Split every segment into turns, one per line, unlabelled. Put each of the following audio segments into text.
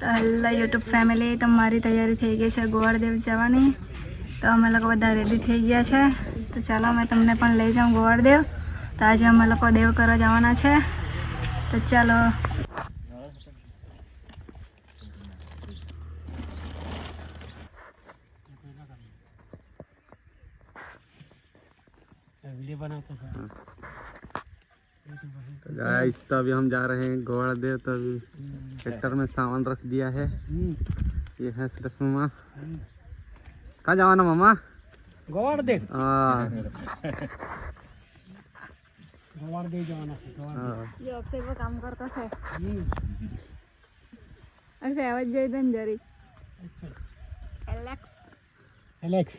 તો hello YouTube family તો મારી તૈયારી થઈ ગઈ છે ગોવાળદેવ જવાની. તો અમે લોકો બધા રેડી થઈ ગયા છે. તો ચાલો અમે તમને પણ લઈ જાઉં ગોવાળદેવ. તો આજે અમે લોકો દેવ કરવા જવાના છે. તો ચાલો
तो अभी हम जा रहे हैं गोवाड़ा देव तो अभी ट्रैक्टर में सामान रख दिया है ये है सुरेश मामा कहाँ जावाना मामा
ગોવાડ દે
हाँ
ગોવાડ દે જવાના છે ગોવાડ
हाँ
જે અક્ષય પર કામ કરતો છે
હમ.
અક્ષય અવાજ જોઈ દે ને જરી
એલેક્સ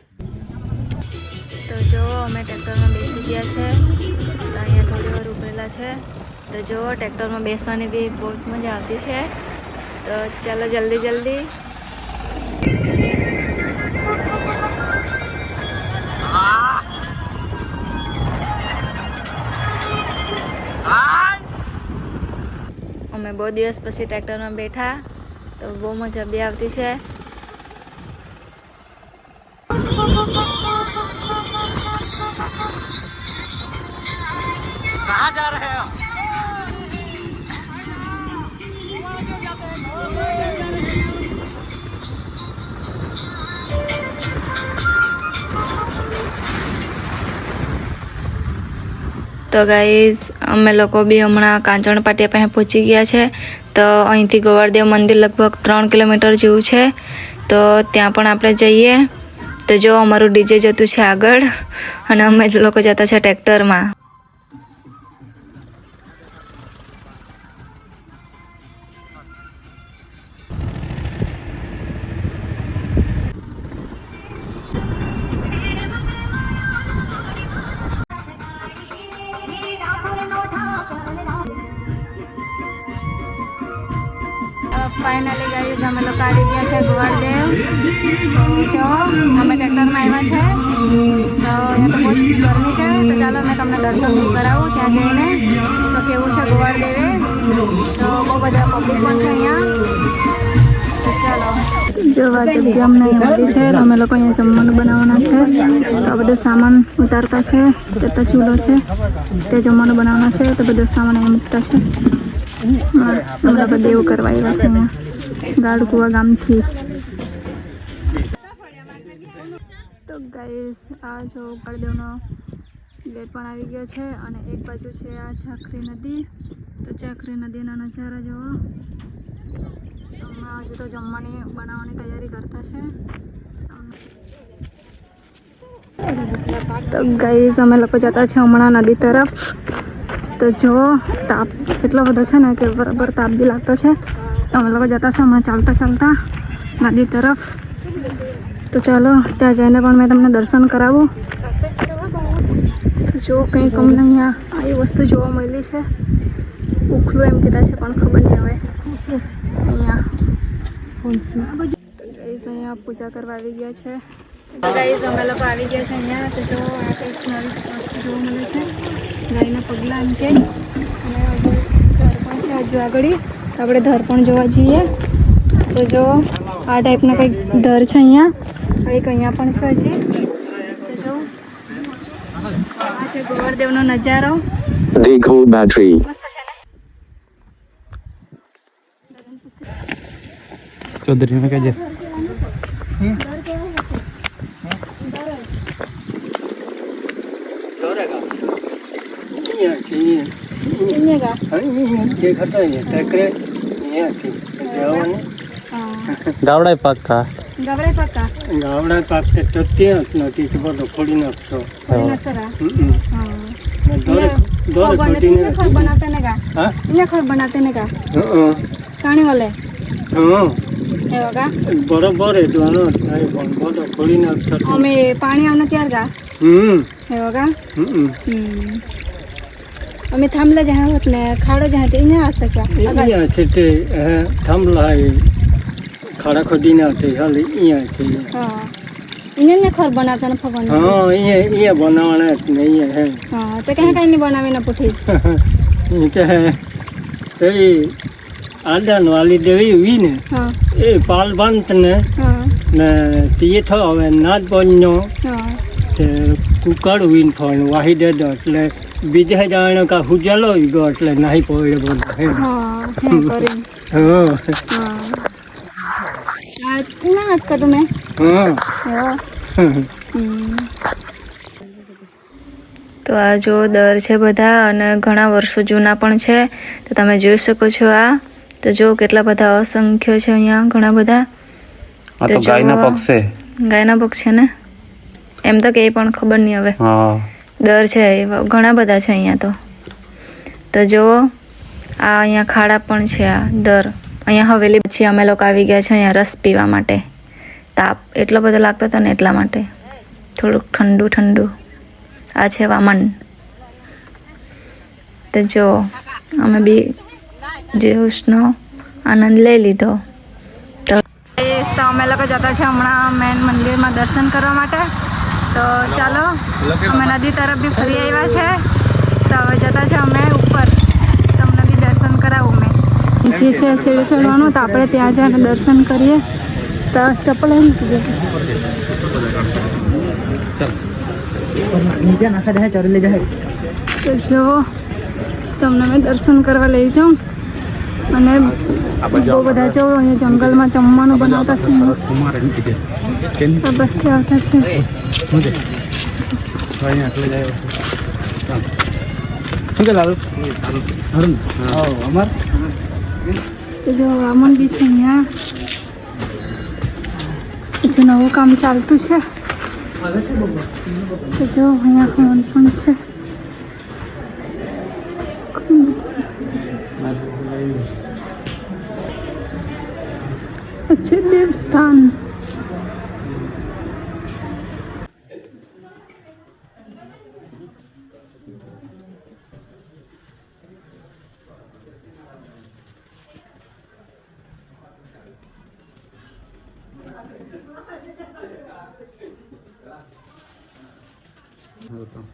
તો જો અમે ટ્રેક્ટરમાં બેસી ગયા છે તો અહીંયા થોડી વાર ઉભેલા છે તો જો ટ્રેક્ટરમાં બેસવાની બી બહુ જ મજા આવતી છે તો ચાલો જલ્દી જલ્દી અમે બહુ દિવસ પછી ટ્રેક્ટરમાં બેઠા તો બહુ મજા બી આવતી છે
कहाँ जा रहे हो
તો ગાઈઝ અમે લોકો બી હમણાં કાંચણ પાટિયા પાસે પહોંચી ગયા છે. તો અહીંથી ગોવાળદેવ મંદિર લગભગ ત્રણ કિલોમીટર જેવું છે. તો ત્યાં પણ આપણે જઈએ. તો જો અમારું ડીજે જતું છે આગળ, અને અમે લોકો જતા છે ટ્રેક્ટરમાં. ફાઇનલી ગઈ અમે લોકો આવી ગયા છે ગોવાળદેવ તો જો, અમે ટ્રેક્ટરમાં આવ્યા છે. તો અહીંયા તો બહુ ગરમી છે. તો ચાલો, મેં તમને દર્શન કરાવું ત્યાં જઈને. તો કેવું છે ગોવાળદેવે તો બહુ બધા પબ્લિક પણ છે અહીંયા. જોવા ચાલો. જો વાજબ બી અમને મળી છે અમે લોકો અહીંયા જમવાનું બનાવવાના છે. તો આ બધો સામાન ઉતારતા છે, તે તો ચૂલો છે, તે જમવાનું બનાવવાના છે, તો બધો સામાન અહીંયા મૂકતા છે. અમે લોકો દેવ કરવા આવ્યા છે અહીંયા. ગાડકુવા ગામથી. તો ગાઈસ આ જો ગળદેવનો ગેટ પણ આવી ગયો છે અને એક બાજુ છે આ ઝાખરી નદી. તો ઝાખરી નદીના નજારા જુઓ. હમણાં હજુ તો જમવાની, બનાવવાની તૈયારી કરતા છે. તો ગઈ અમે લોકો જતા છે હમણાં નદી તરફ. તો જો, તાપ એટલો બધો છે ને કે બરાબર તાપ બી લાગતો છે. તો અમે લોકો જતા છે હમણાં ચાલતા ચાલતા નદી તરફ. તો ચાલો, ત્યાં જઈને પણ મેં તમને દર્શન કરાવું. તો જો કંઈક અમને અહીંયા આવી વસ્તુ જોવા મળી છે. ઉખલું એમ કીધા છે, પણ ખબર નહીં હવે. અહીંયા. અહીંયા પૂજા કરવા આવી ગયા છે. ગાઈસ અમે લોકો આવી ગયા છે અહીંયા. તો જો, આ કંઈક નવી વસ્તુ જોવા મળે છે. સગાઈના પગલાં એમ કે. અને ધરપણ છે હજુ આગળ. આપણે ધરપણ જોવા જઈએ. તો જો આ ટાઈપનો કંઈક ધર છે અહીંયા. કંઈક અહીંયા પણ છે હજી. તો જો આ છે ગોવરદેવનો નજારો. દેખો બેટરી.
ચૌધરી મેં કહે
અહીંયા છીએ દેખાતો ટકરે અહીંયા છીએ જવાનું?
ગાવડા પાકતા
ગાવડા પાકતા
ગાવડા પાકતા તો ત્યાં જ નથી. તો બધો ફોડી નાખશો. બરોબર
અમે પાણી આવના ત્યાર ગા
હમ. હમ.
અમે થાંભલા જ્યાં હોત ને ખાડો જ્યાં તે અહીંયા હશે ક્યાં આગળ
અહીંયા છે તે હે, થાંભલા એ ખાડા ખોદીને આવતી હાલ અહીંયા છે.
હા. અહીંયા ને ખર બનાવતા ને ફગન
હા અહીંયા અહીંયા બનાવવાના ને અહીંયા હે.
હા તો કઈ કઈ નહીં બનાવીને પૂઠી
કે પેલી
આદાન વાલી દેવી વી ને એ પાલવંત ને ને તીર્થ હવે નાદ બન્યો
હા.
તે કુકડ વીન ફળ વાહી દેદો એટલે બીજા જાણો કા હુજલો ગયો એટલે નહીં પોયડો બધો હા
હા તો આ જો દર છે બધા અને ઘણા વર્ષો જૂના પણ છે. તો તમે જોઈ શકો છો આ. તો જો કેટલા બધા અસંખ્ય છે અહીંયા ઘણા બધા.
ગાયના પક્ષ. છે
ગાયના પક્ષ છે ને? એમ તો કે પણ ખબર નહીં હવે.
હા.
દર છે એવા ઘણા બધા છે અહીંયા તો. તો જુઓ, આ અહીંયા ખાડા પણ છે, આ દર અહીંયા હવેલી પછી અમે લોકો આવી ગયા છે અહીંયા રસ પીવા માટે. તાપ એટલો બધો લાગતો હતો ને એટલા માટે. થોડુંક ઠંડુ ઠંડુ. આ છે વામન. તો જો અમે બી જ્યુસનો આનંદ લઈ લીધો. તો અમે લોકો જતા છે હમણાં મેન મંદિરમાં દર્શન કરવા માટે. તો ચાલો અમે નદી તરફ બી ફરી આવ્યા છે. તો હવે જતા છે અમે ઉપર. તમને બી દર્શન કરાવું મેં. અહીંથી છે સીડી ચડવાનું તો આપણે ત્યાં જઈને દર્શન કરીએ. તો ચપ્પલ એમ દેજો. તો જો તમને મેં દર્શન કરવા લઈ જાઉં. અને બહુ બધા જો અહીંયા જંગલમાં જમવાનું બનાવતા છે. આ બસથી આવતા છે. જો વામન બી છે અહીંયા. જો નવું કામ ચાલતું છે. તો જો અહીંયા હવન પણ છે. А Ciebie wstan. Вот там.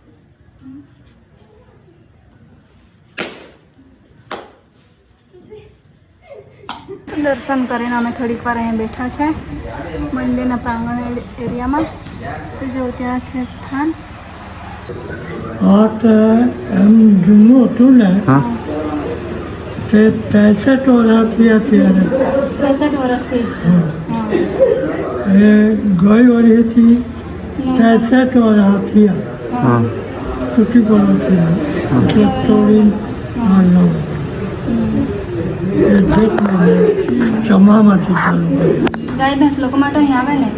દર્શન કરીને અમે થોડીક વાર અહીંયા બેઠા છે મંદિરના પ્રાંગણ એરિયામાં. તો જો ત્યાં છે સ્થાન.
હા તો એમ જૂનું હતું ને તે ત્રેસઠ વર્ષથી અત્યારે. ત્યારે
ત્રેસઠ વર્ષથી.
એ ગઈ વર્ષથી ત્રેસઠ વર્ષ થયા તૂટી પડવાથી. એટલે તોડી આ નવું એ જેટલું ચમામાંથી ચાલુ કર્યું.
ગાય ભેંસ લોકો માટે અહીં આવે ને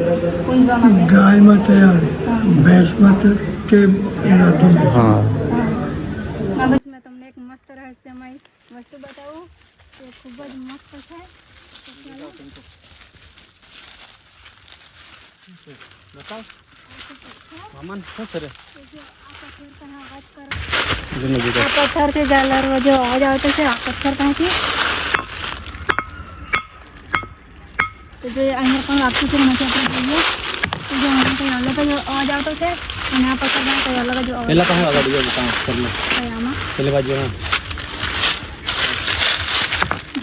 પૂંજવા માટે
ગાય માટે આવે ભેંસ માટે તે નથી
હા
હા બસ મેં તમને એક મસ્ત રહસ્યમય વસ્તુ બતાવું તે ખૂબ જ મસ્ત છે તો ચાલો.
મામન શું કરે?
પથ્થરથી ઝાલર જો અવાજ આવતો છે આ પથ્થર પાસેથી તો જે અહીંયા પણ લાગતું છે એમાંથી આપણે જોઈએ. તો જો અહીંયા કંઈ અલગ જ અવાજ આવતો છે અને આ પથ્થરમાં કંઈ અલગ જ અવાજ
પેલા પાસે કરને
છે આમાં?
પેલી બાજુ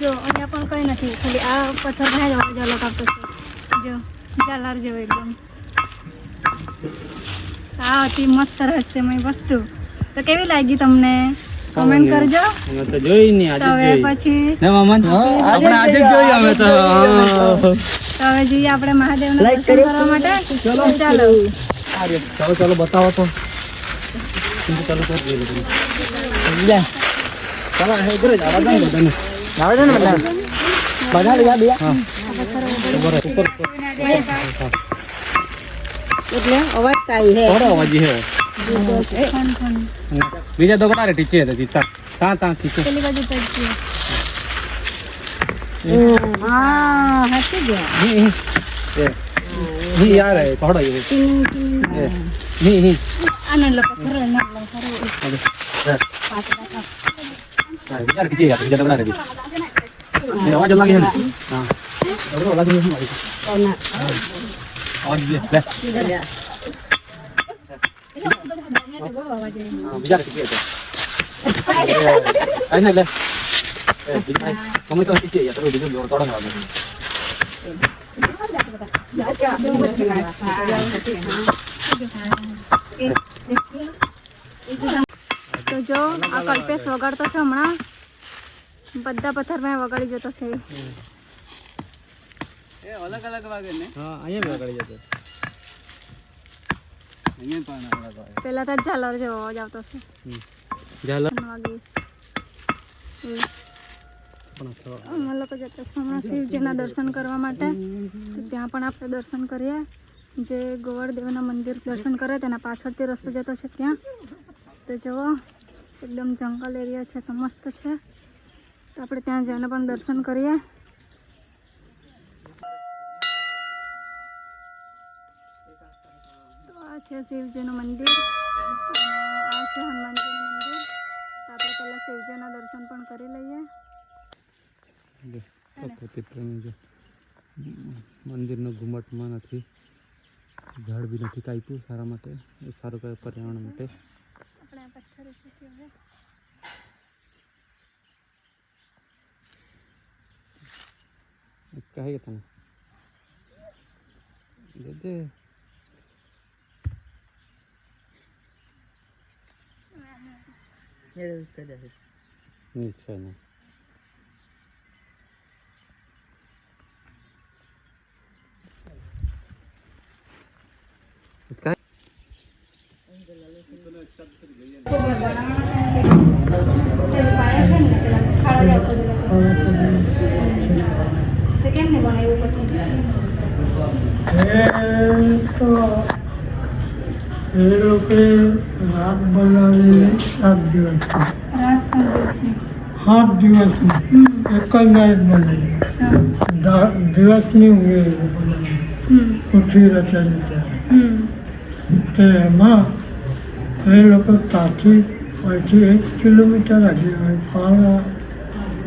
જો અહીંયા પણ કંઈ નથી ખાલી આ પથ્થર પાસે જ અવાજ અલગ આવતો છે. જો ઝાલર જેવો એકદમ. આ હતી મસ્ત રહસ્યમય વસ્તુ. તો કેવી લાગી તમને? કમેન્ટ કરજો.
અમે તો જોઈ નહીં આજે
હવે
જોઈ.
પછી
ને મમન આપણે આજે જોઈ અમે તો.
તો. હવે જઈએ આપણે મહાદેવના દર્શન કરવા માટે. ચલો. ચાલો.
ચાલો ચાલો બતાવો તો. ચાલો કરી દઈએ બધું. ચાલો હે ઘરે જ આવા દે ને બધાને. હા. ઉપર ઉપર
એટલે અવાજ કાઈ હે
થોડો અવાજ હે બીજા તો કના રે ટીચે હતા જીતા તા તા ટીચે.
પેલી બાજુ પર છે હા હાચી ગયા
હે હી. યાર હે થોડો હે હી હી.
આનંદ લપ ફરે ના લો ફરે
હા. બીજા ટીચે યાર બીજા તો કના રે અવાજ લાગે છે હા. અવાજ અવાજ દે લે હા બીજા ટીચે હતા આઈને લે
તો જો આ કલ્પેશ વગાડતો છે હમણાં બધા પથ્થર મેં વગાડી જતો છે
હા અહીંયા વગાડી જતો
પેલા તો ઝાલર જેવો અવાજ આવતો છે.
ઝાલર?
વાગે.
પણ
અમે લોકો જતા હમણાં શિવજીના દર્શન કરવા માટે. તો ત્યાં પણ આપણે દર્શન કરીએ. જે ગોવર્ધદેવના મંદિર દર્શન કરે તેના પાછળથી રસ્તો જતો છે ત્યાં. તો જુઓ એકદમ જંગલ એરિયા છે તો મસ્ત છે. તો આપણે ત્યાં જઈને પણ દર્શન કરીએ તો આ છે શિવજીનું મંદિર. અને આ છે હનુમાનજીનું મંદિર. તો આપણે પહેલાં શિવજીના દર્શન પણ કરી લઈએ.
મંદિરનો ઘુમટમાં નથી ઝાડ બી નથી કાપ્યું સારા માટે એ સારું કહેવાય પર્યાવરણ માટે.
આપણે પથ્થર છે
કહે તમે દે Нічого
не. કેમ ને બનાવ્યું પછી
એ લોકો રાત બનાવી સાત
દિવસ.
સાત દિવસની એક જ નાઇટ બનાવી દિવસની ઊંઘે બનાવી પૃથ્વી રચેલી ત્યારે તે એમાં એ લોકો ત્યાંથી પછી એક કિલોમીટર આગળ હોય પાણા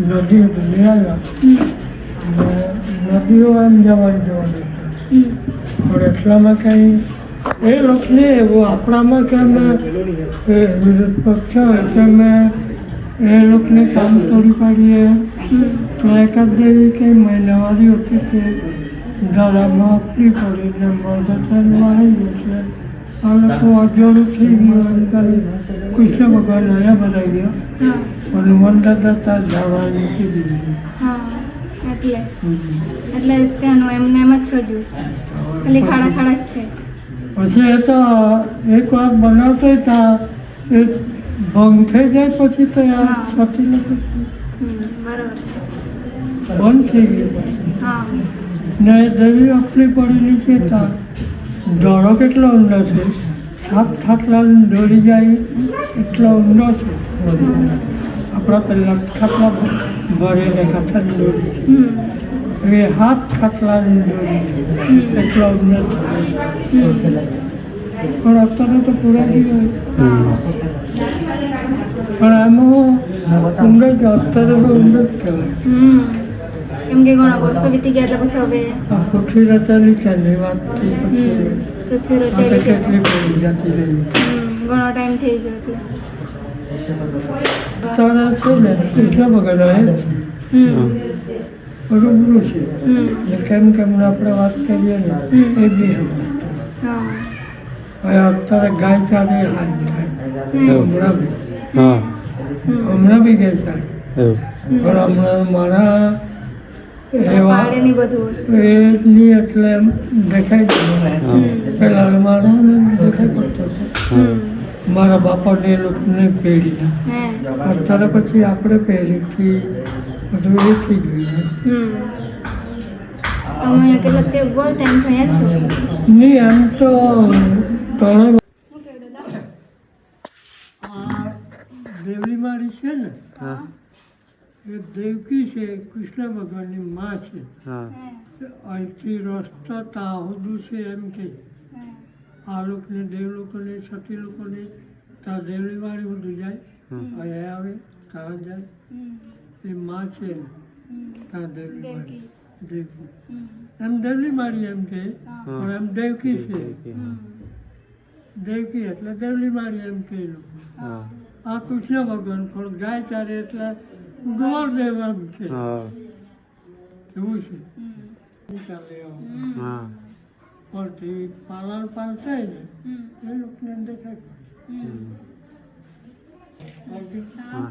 નદી બની આવ્યા. નદીઓ એમ જવા જવા દેતા. પણ એટલામાં કંઈ એ લોકોને એવું આપણામાં કે અમે વિરોધ પક્ષ હોય કે અમે એ લોકોને કામ તોડી પાડીએ. તો એકાદ દેવી કંઈ મહિનાવારી હતી કે દાદામાં આપવી પડી ને મર્દતનમાં આવી એટલે આ લોકો અજોડું થઈ ગયું એમ કૃષ્ણ ભગવાન અહીંયા બનાવી ગયા. હનુમાન દાદા ત્યાં જવા મૂકી દીધી.
એટલે ત્યાંનું એમને એમ જ છોજવું ખાલી ખાડા ખાડા જ છે.
પછી એ તો એક વાર બનાવતો ત્યાં એ ભંગ થઈ જાય પછી તો આ
હા.
છતી નથી
હમ બરાબર છે.
બંધ થઈ ગયું ને દેવી આપણી પડેલી છે ત્યાં દોડો કેટલો ઊંડો છે? સાત થાકલા દોડી જાય એટલો ઊંડો છે. આપણા પહેલાં થાકલા ભરેલા ખાટલા દોડી છે.
હમ
એ હાથ ખાટલા દોરી છે એટલો ઊંડો છે પણ અત્યારે તો પૂરા ગયો પણ આમાં ઊંડો જ અત્યારે તો ઊંડો જ કહેવાય
હમ કેમ કે ઘણા વર્ષો વીતી ગયા એટલે પછી હવે
આ પૃથ્વી રચેલી છે ને વાતથી પછી
હમ, પૃથ્વી
આ તો
રચાયેલી છે
કેટલી પડી જતી રહી
હમ, ઘણો ટાઈમ થઈ ગયો એટલે
અત્યારે છે ને કૃષ્ણ ભગવાન આવે
હમ
રૂબરૂ છે.
એટલે
કેમ કેમ કેમ આપણે વાત કરીએ ને. એ બી હવે અત્યારે ગાય ચાલે હાથ થાય. હમણાં બી. હમણાં બી ગાય
ચાલે
પણ હમણાં મારા એવા
પાડે ની બધું વસ્તુ.
એ નહીં એટલે એમ દેખાય છે. પેલા મારા ને દેખાય પડતો હતો મારા બાપાને એ લોકોને પેઢીના. અત્યારે પછી આપણે પહેરીથી બધું એ ગયું
તમે અહીંયા તે બોલ ટાઈમ થયા છો?
નહીં એમ તો ત્રણે આ દેવલી મારી છે ને એ દેવકી છે કૃષ્ણ ભગવાનની માં છે. અહીંથી રસ્તો તાહુદુ છે એમ કે. આ લોકોને દેવ લોકોને સતી લોકોને ત્યાં દેવલી વાળી બધું જાય.
હમ.
અહીંયા આવે ત્યાં જાય. એ માં છે ને ત્યાં દેવલી મારી દેવકી. એમ દેવલી મારી એમ કે પણ એમ દેવકી છે. દેવકી એટલે દેવલી મારી એમ કે લોકો. આ કૃષ્ણ ભગવાન પણ ગાય ચારે એટલે ગોળ દેવાનું છે
હા.
એવું છે. ચાલે એવું. પણ ટીવી પાલન પાલતાય ને એ લોકોને દેખાય.
હા.